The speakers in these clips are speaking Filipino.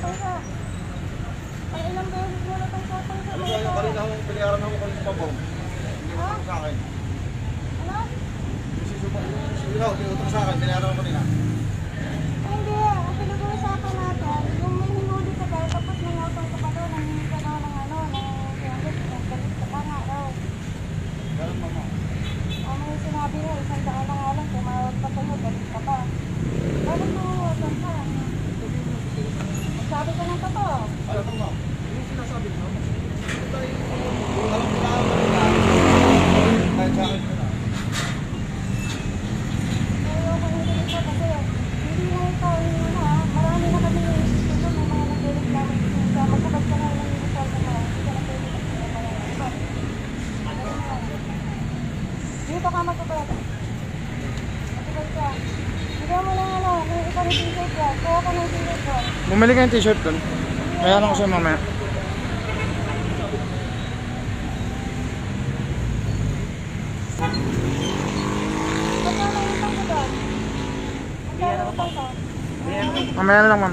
ka? Ay, ilang beses mo na itong sotong sa Ano mga kaya yung tao. kanina akong pinayaran ako kanina pabong? Hindi mo sa akin. Ano? Hindi ako, tinutong sa akin. Pinayaran ako kanina. Ay, Hindi, ang pinag-uusapan natin, yung may hinuli ka daw, tapos nangutong ka pa daw, nangingi ka daw ng ano, ng siyempre, pinagalit ka pa nga daw. Ganun mama. O may sinabi mo, isang daan na nga lang, tumawag pa sa'yo, galit ka pa. Bakit mo, saan ka? Magsabi ka ng totoo. Ano ba ma'am? Yung sinasabi mo, tayo yung alam ko na ako kanina. Kahit sa akin ko na. Ayaw ko hindi ka kasi, hindi na ikaw, hindi na, marami na kami yung dito, may mga nagreklamo dito. Magkabag ka na lang yung result mo, hindi ka na pwede kasi na mga result. Dito ka magkabag. Magkabag ka. Bigyan mo lang ano, kung ikaw ng t-shirt ka, kuha ka ng t-shirt ko. Bumili ka ng t-shirt doon. Kaya lang ko sa'yo mamaya. Ko ko? Mamaya na lang, ma'am.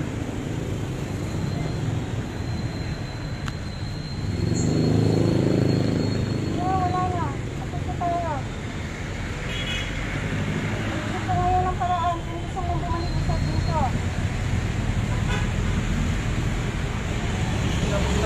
No, wala na. Tapos na tayo. Gusto ngayon ng paraan kung gusto mong bumalik sa dito. Tapos bumalik ka pa sa akin. Ito ah, may reklamo ah. Ito yun. This is grabbing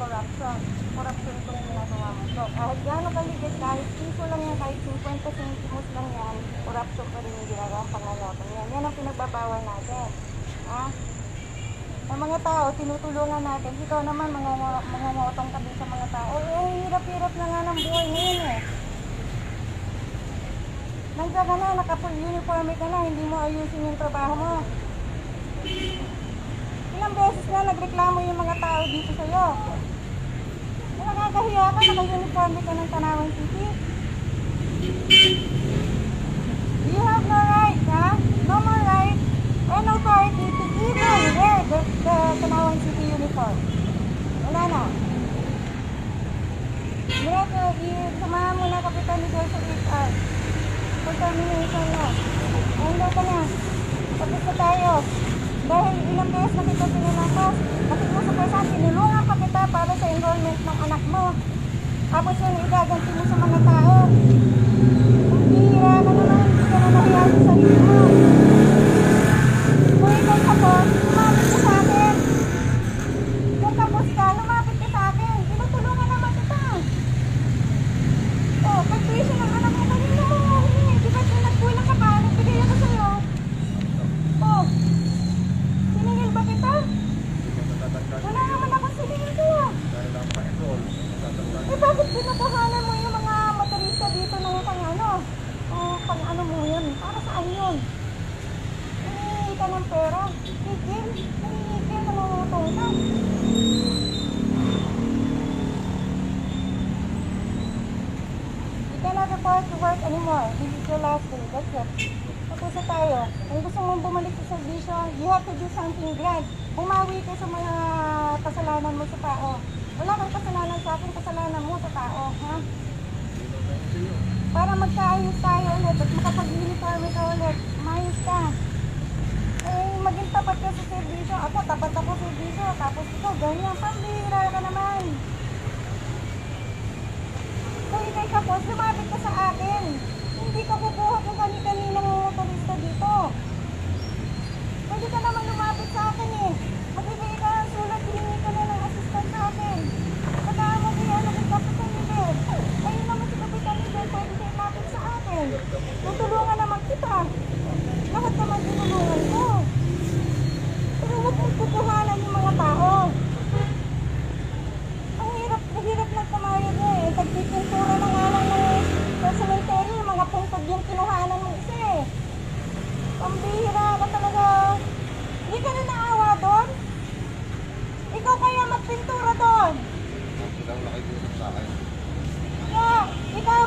corruption. Corruption itong ginagawa mo. So, kahit gano'n kaligid, kahit piso lang yan, kahit 50 centimos lang yan, corruption pa rin ginagawa pangalotong yan. Yan ang pinagbabawal natin. Ha? Ang mga tao, tinutulungan natin. Ikaw naman, mga mga motong ka din sa mga tao. Ang hirap-hirap na nga ng buhay ngayon eh. Nandiyan ka na, naka-uniforme ka na, hindi mo ayusin yung trabaho mo. Ilang beses na nagreklamo yung mga tao dito sa'yo. Nakakahiya ka, naka-uniform ka ng Tanawan City. Tanawan City uniform. Wala na. Diretso, samahan mo na kapitan ni Joy sa HR. For termination na. Ano ka na? Tapos na tayo. Dahil ilang beses na kita sinulakas. Bakit mo sa person, tinulungan pa kita para sa enrollment ng anak mo. Tapos yun, igaganti mo sa mga tao. Ang naman, hindi ka na nahiya sa sarili mo. Kung ikaw lumapit ka sa akin. Kung tapos ka, lumapit ka sa akin. Tinutulungan naman kita. Oh, pag-tuition ng anak mo, kanina mo humingi. Di ba nagkulang ka pa? Nagbigay ako sa'yo. Oh, siningil ba kita? Wala naman akong siningil pa-enroll. Eh, bakit pinukuhanan mo yung mga motorista dito ng pang ano? Oh, pang ano mo yun? Para saan yun? Nangingi ka ng pera. Higil. Nangingi ka, nangungutong ka. You report to work anymore. This is your last day. That's it. Tapos na tayo. Kung gusto mong bumalik sa servisyo, you have to do something grand. Bumawi ka sa mga kasalanan mo sa tao. Wala kang kasalanan sa akin, kasalanan mo sa tao, ha? Para magkaayos tayo ulit at makapag-uniforme ka ulit. Mayos ka. Eh, maging tapat ka sa servisyo. Ako, tapat ako sa servisyo. Tapos ikaw, ganyan. Pambihira ka naman. Kung ikay kapos, lumapit ka sa akin. Hindi ka kukuha kung kani-kaninang motorista dito. Pwede ka naman lumapit sa akin eh. Magbibigay ka ng sulat, hiningi ka na ng assistant sa akin. Saka mo kaya ano kung kapitan ni Beth.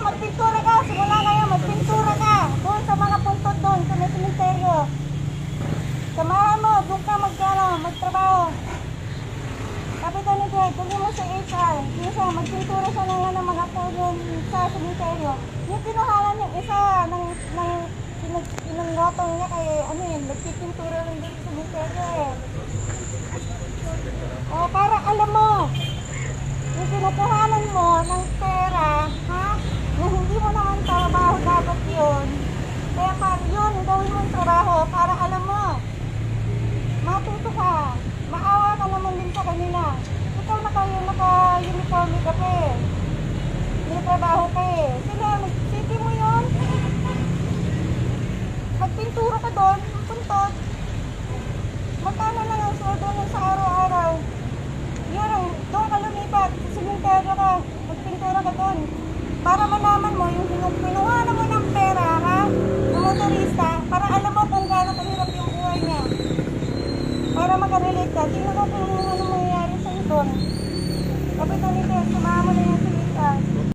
magpintura ka. Simula ngayon, magpintura ka. Doon sa mga puntod doon, sa may cemeteryo. Samahan mo, doon ka mag, magtrabaho. Kapitan ni Greg, tuloy mo sa HR. Yung siya, magpintura siya ng ano, mga puno sa cemeteryo. Yung pinuhalan yung isa ng, ng pinag, pinanggotong niya kay, ano yun, nagpipintura lang din sa cemeteryo eh. O, para alam mo, yung pinukuhanan mo ng pera, ha? Na hindi mo naman trabaho dapat yun. Kaya para yun, gawin mong trabaho para alam mo. Matuto ka. Maawa ka kanila. Ikaw naka, naka-uniform ka pa eh. May trabaho ka eh. Sila, city mo yun. Magpintura ka doon, puntod. Magkano lang ang sweldo nun sa araw-araw? Yun doon ka lumipat, sa simenteryo ka, magpintura ka doon. Para malaman mo yung pinu- pinuha na mo